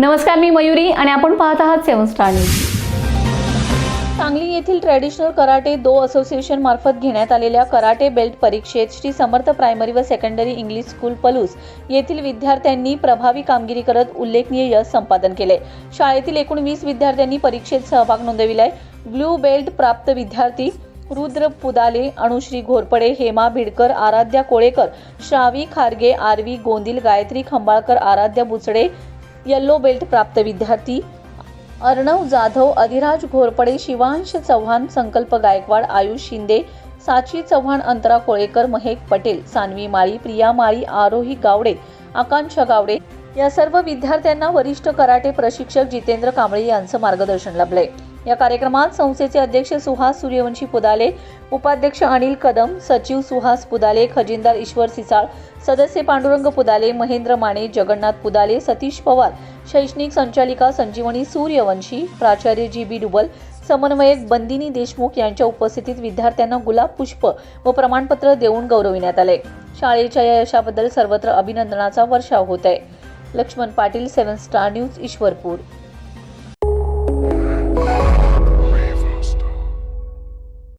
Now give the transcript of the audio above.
नमस्कार मी मयुरी आणि आपण पाहत आहात सेवन स्टार न्यूज. सांगली येथील ट्रॅडिशनल कराटे दो असोसिएशन मार्फत घेण्यात आलेल्या कराटे बेल्ट परीक्षेत श्री समर्थ प्रायमरी व सेकंडरी इंग्लिश स्कूल पलूस येथील विद्यार्थ्यांनी प्रभावी कामगिरी करत उल्लेखनीय यश संपादन केले. शाळेतील एकूण वीस विद्यार्थ्यांनी परीक्षेत सहभाग नोंदविलाय. ब्लू बेल्ट प्राप्त विद्यार्थी रुद्र पुदाले अणुश्री घोरपडे हेमा भिडकर आराध्या कोळेकर श्रावी खारगे आरवी गोंदिल गायत्री खंबाळकर आराध्या बुचडे येलो बेल्ट प्राप्त विद्यार्थी अर्णव जाधव अधिराज घोरपडे शिवांश चव्हाण संकल्प गायकवाड आयुष शिंदे साची चव्हाण अंतरा कोळेकर महेक पटेल सानवी माळी प्रिया माळी आरोही गावडे आकांक्षा गावडे या सर्व विद्यार्थ्यांना वरिष्ठ कराटे प्रशिक्षक जितेंद्र कांबळे यांचं मार्गदर्शन लाभले या कार्यक्रमात संस्थेचे अध्यक्ष सुहास सूर्यवंशी पुदाले उपाध्यक्ष अनिल कदम सचिव सुहास पुदाले खजिनदार ईश्वर सिसाळ सदस्य पांडुरंग पुदाले महेंद्र माने जगन्नाथ पुदाले सतीश पवार शैक्षणिक संचालिका संजीवनी सूर्यवंशी प्राचार्य जी बी डुबल समन्वयक बंदिनी देशमुख यांच्या उपस्थितीत विद्यार्थ्यांना गुलाब पुष्प व प्रमाणपत्र देऊन गौरविण्यात आले. शाळेच्या या यशाबद्दल सर्वत्र अभिनंदनाचा वर्षाव होत आहे. Laxman Patil seven star news Ishwarpur.